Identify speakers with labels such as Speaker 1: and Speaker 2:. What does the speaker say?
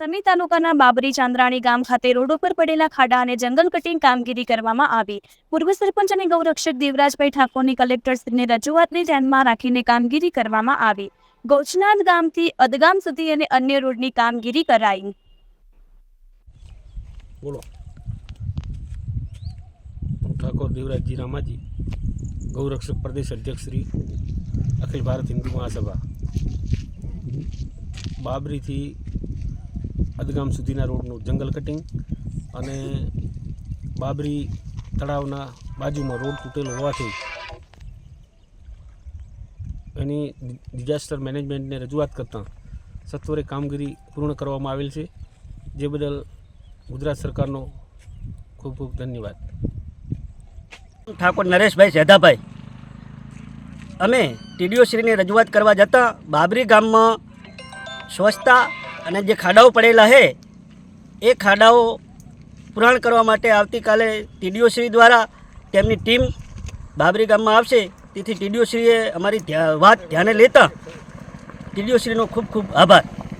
Speaker 1: સમી તાલુકાના બાબરી ચાંદ્રાણી ગામ ખાતે રોડ ઉપર પડેલા ખાડા અને જંગલ કટિંગ કામગીરી કરવામાં આવી. પૂર્વ સરપંચ અને ગૌરક્ષક દેવરાજભાઈ ઠાકોરની કલેક્ટરશ્રીને રજૂઆતને ધ્યાનમાં રાખીને કામગીરી કરવામાં આવી. ગોચનાથ ગામથી અદગામ સુધી અને અન્ય રોડની કામગીરી કરાઈ.
Speaker 2: બોલો. ઠાકોર દેવરાજજી રામાજી, ગૌરક્ષક પ્રદેશ અધ્યક્ષ શ્રી, અખિલ ભારત હિન્દુ મહાસભા. બાબરીથી અદગામ સુધીના રોડનું જંગલ કટિંગ અને બાબરી તળાવના બાજુમાં રોડ તૂટેલો હોવાથી એની ડિઝાસ્ટર મેનેજમેન્ટને રજૂઆત કરતાં સત્વરે કામગીરી પૂર્ણ કરવામાં આવેલ છે. જે બદલ ગુજરાત સરકારનો ખૂબ ખૂબ ધન્યવાદ.
Speaker 3: ઠાકોર નરેશભાઈ સેધાભાઈ. અમે ટીડીઓશ્રીને રજૂઆત કરવા જતાં બાબરી ગામમાં સ્વચ્છતા અને જે ખાડાઓ પડેલા છે એ ખાડાઓ પુરાણ કરવા માટે આવતીકાલે ટીડીઓશ્રી દ્વારા તેમની ટીમ બાબરી ગામમાં આવશે. તેથી ટીડીઓશ્રીએ અમારી વાત ધ્યાને લેતા ટીડીઓશ્રીનો ખૂબ ખૂબ આભાર.